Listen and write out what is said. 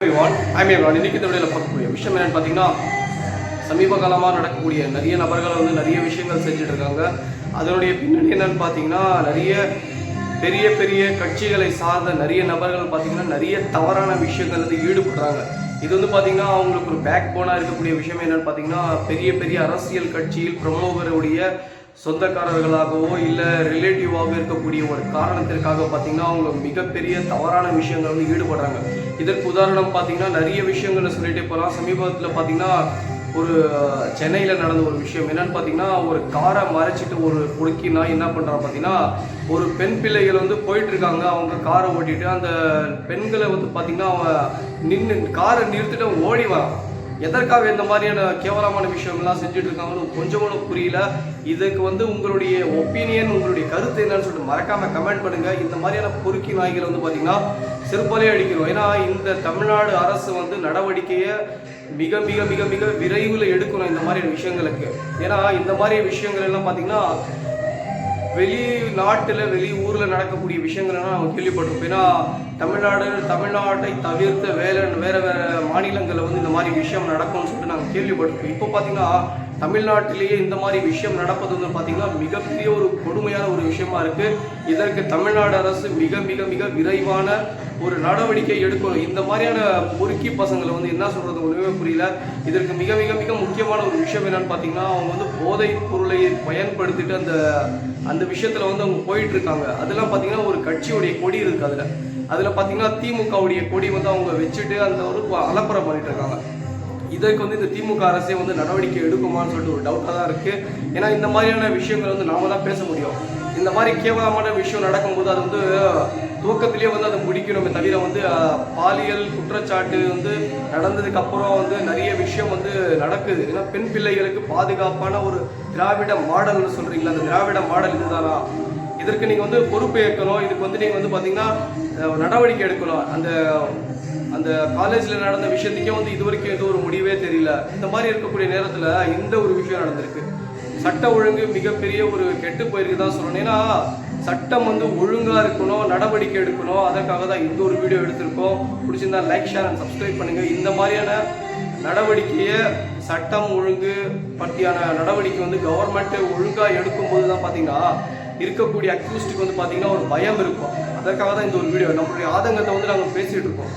இன்னைக்கு இந்த வீடியோவில் பார்க்கக்கூடிய விஷயம் என்னன்னு பார்த்தீங்கன்னா சமீப காலமாக நடக்கக்கூடிய நிறைய நபர்கள் வந்து நிறைய விஷயங்கள் செஞ்சுட்டு இருக்காங்க. அதனுடைய பின்னணி என்னன்னு பார்த்தீங்கன்னா நிறைய பெரிய பெரிய கட்சிகளை சார்ந்த நிறைய நபர்கள் பார்த்தீங்கன்னா நிறைய தவறான விஷயங்கள் வந்து ஈடுபடுறாங்க. இது வந்து பார்த்தீங்கன்னா அவங்களுக்கு ஒரு பேக் போனாக இருக்கக்கூடிய விஷயம் என்னன்னு பார்த்தீங்கன்னா பெரிய பெரிய அரசியல் கட்சியில் பிரமுகருடைய சொந்தக்காரர்களாகவோ இல்லை ரிலேட்டிவாகவோ இருக்கக்கூடிய ஒரு காரணத்திற்காக பார்த்தீங்கன்னா அவங்க மிகப்பெரிய தவறான விஷயங்கள் வந்து ஈடுபடுறாங்க. இதற்கு உதாரணம் பார்த்தீங்கன்னா நிறைய விஷயங்களை சொல்லிட்டே போகலாம் சமீபத்தில் பார்த்தீங்கன்னா ஒரு சென்னையில் நடந்த ஒரு விஷயம் என்னன்னு பார்த்தீங்கன்னா ஒரு காரை மறைச்சிட்டு ஒரு குடுக்கி என்ன பண்ணுறான் பார்த்தீங்கன்னா ஒரு பெண் பிள்ளைகள் வந்து போயிட்டுருக்காங்க அவங்க காரை ஓட்டிட்டு அந்த பெண்களை வந்து பார்த்தீங்கன்னா அவன் நின்று காரை நிறுத்திட்டு அவன் ஓடி வரான். எதற்காக இந்த மாதிரியான கேவலமான விஷயம்லாம் செஞ்சுட்டு இருக்காங்கன்னு கொஞ்சம் கூட புரியல. இதுக்கு வந்து உங்களுடைய ஒப்பீனியன் உங்களுடைய கருத்து என்னன்னு சொல்லிட்டு மறக்காம கமெண்ட் பண்ணுங்க. இந்த மாதிரியான பொறுக்கி நாய்களை வந்து பார்த்தீங்கன்னா செருப்பாலே அடிக்கிறோம். ஏன்னா இந்த தமிழ்நாடு அரசு வந்து நடவடிக்கையை மிக மிக மிக மிக விரைவில் எடுக்கணும் இந்த மாதிரியான விஷயங்களுக்கு. ஏன்னா இந்த மாதிரி விஷயங்கள் எல்லாம் பார்த்தீங்கன்னா வெளிநாட்டில் வெளி ஊரில் நடக்கக்கூடிய விஷயங்கள்லாம் நம்ம கேள்விப்பட்டிருப்போம். ஏன்னா தமிழ்நாடு தமிழ்நாட்டை தவிர்த்த வேற வேறு வேறு மாநிலங்களில் வந்து இந்த மாதிரி விஷயம் நடக்கும்னு சொல்லிட்டு நாங்கள் கேள்விப்பட்டிருப்போம். இப்போ பார்த்தீங்கன்னா தமிழ்நாட்டிலேயே இந்த மாதிரி விஷயம் நடப்பது வந்து பார்த்தீங்கன்னா மிகப்பெரிய ஒரு கொடுமையான ஒரு விஷயமா இருக்குது இதற்கு தமிழ்நாடு அரசு மிக மிக மிக விரைவான ஒரு நடவடிக்கை எடுக்கணும் இந்த மாதிரியான பொறுக்கி பசங்களை வந்து என்ன சொல்றது? ஒன்றுமே புரியல. இதற்கு மிக மிக மிக முக்கியமான ஒரு விஷயம் என்னன்னு பார்த்தீங்கன்னா அவங்க வந்து போதைப் பொருளை பயன்படுத்திட்டு அந்த அந்த விஷயத்துல வந்து அவங்க போயிட்டு இருக்காங்க. அதெல்லாம் பார்த்தீங்கன்னா ஒரு கட்சியுடைய கொடி இருக்கு அதுல. அதில் பார்த்தீங்கன்னா திமுகவுடைய கொடி வந்து அவங்க வச்சுட்டு அந்த ஒரு அலப்பறை பண்ணிட்டு இருக்காங்க. இதற்கு வந்து இந்த திமுக அரசே வந்து நடவடிக்கை எடுக்குமான்னு சொல்லிட்டு ஒரு டவுட்டாக தான் இருக்குது ஏன்னா இந்த மாதிரியான விஷயங்கள் வந்து நாம தான் பேச முடியும். இந்த மாதிரி கேவலமான விஷயம் நடக்கும்போது அது வந்து துவக்கத்திலேயே வந்து அதை முடிக்கணுமே தவிர வந்து பாலியல் குற்றச்சாட்டு வந்து நடந்ததுக்கு அப்புறம் வந்து நிறைய விஷயம் வந்து நடக்குது. ஏன்னா பெண் பிள்ளைகளுக்கு பாதுகாப்பான ஒரு திராவிட மாடல்னு சொல்றீங்களா? அந்த திராவிட மாடல் இதுதானா? இதற்கு நீங்கள் வந்து பொறுப்பு ஏற்கணும். இதுக்கு வந்து நீங்கள் வந்து பார்த்தீங்கன்னா நடவடிக்கை எடுக்கணும். அந்த அந்த காலேஜில் நடந்த விஷயத்துக்கே வந்து இது வரைக்கும் எந்த ஒரு முடிவே தெரியல. இந்த மாதிரி இருக்கக்கூடிய நேரத்தில் இந்த ஒரு விஷயம் நடந்திருக்கு. சட்ட ஒழுங்கு மிகப்பெரிய ஒரு கெட்டு போயிருக்கு தான் சொல்லணும். ஏன்னா சட்டம் வந்து ஒழுங்காக இருக்கணும் நடவடிக்கை எடுக்கணும். அதற்காக தான் இந்த ஒரு வீடியோ எடுத்திருக்கோம். பிடிச்சிருந்தா லைக் ஷேர் அண்ட் சப்ஸ்கிரைப் பண்ணுங்கள் இந்த மாதிரியான நடவடிக்கையை சட்டம் ஒழுங்கு பற்றியான நடவடிக்கை வந்து கவர்மெண்ட்டு ஒழுங்காக எடுக்கும்போது தான் பார்த்தீங்கன்னா இருக்கக்கூடிய அக்யூஸ்டுக்கு வந்து பார்த்தீங்கன்னா ஒரு பயம் இருக்கும். அதற்காக தான் இந்த ஒரு வீடியோ நம்மளுடைய ஆதங்கத்தை வந்து நாங்கள் பேசிகிட்டு இருக்கோம்.